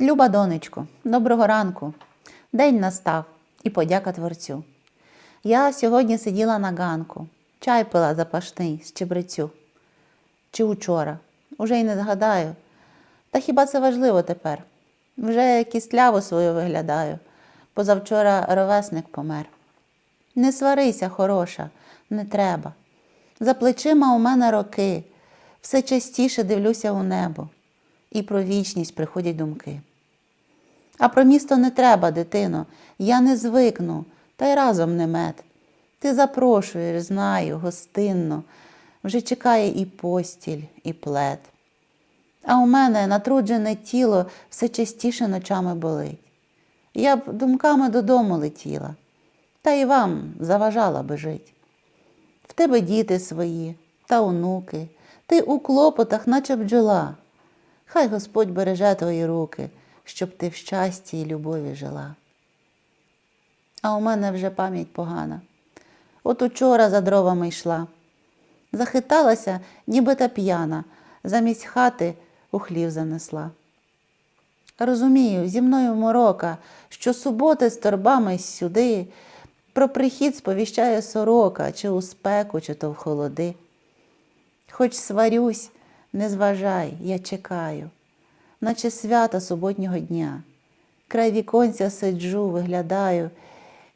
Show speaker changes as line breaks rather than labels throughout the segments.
Люба донечко, доброго ранку. День настав і подяка творцю. Я сьогодні сиділа на ганку, чай пила запашний з чебрецю. Чи учора? Уже й не згадаю. Та хіба це важливо тепер? Вже кістляву свою виглядаю. Позавчора ровесник помер. Не сварися, хороша, не треба. За плечима у мене роки, все частіше дивлюся у небо, і про вічність приходять думки. А про місто не треба, дитино, я не звикну, та й разом не мед. Ти запрошуєш, знаю, гостинно, вже чекає і постіль, і плед. А у мене натруджене тіло все частіше ночами болить. Я б думками додому летіла, та й вам заважала би жить. В тебе діти свої та онуки, ти у клопотах, наче бджола. Хай Господь береже твої руки, щоб ти в щасті і любові жила. А у мене вже пам'ять погана. От учора за дровами йшла. Захиталася, ніби та п'яна, замість хати у хлів занесла. Розумію, зі мною морока, що суботи з торбами сюди, про прихід сповіщає сорока, чи у спеку, чи то в холоди. Хоч сварюсь, не зважай, я чекаю, наче свята суботнього дня. Край віконця сиджу, виглядаю,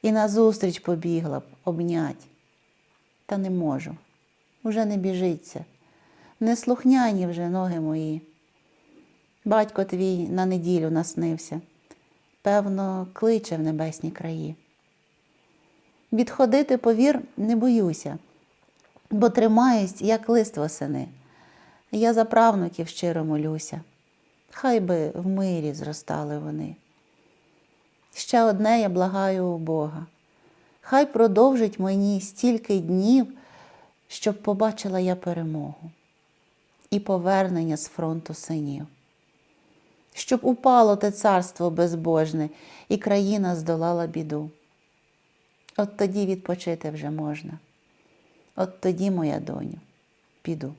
і назустріч побігла б обнять. Та не можу, уже не біжиться, не слухняні вже ноги мої. Батько твій на неділю наснився, певно, кличе в небесні краї. Відходити, повір, не боюся, бо тримаюсь, як лист восени. Я за правнуків щиро молюся, хай би в мирі зростали вони. Ще одне я благаю у Бога. Хай продовжить мені стільки днів, щоб побачила я перемогу і повернення з фронту синів, щоб упало те царство безбожне, і країна здолала біду. От тоді відпочити вже можна. От тоді, моя доню, піду.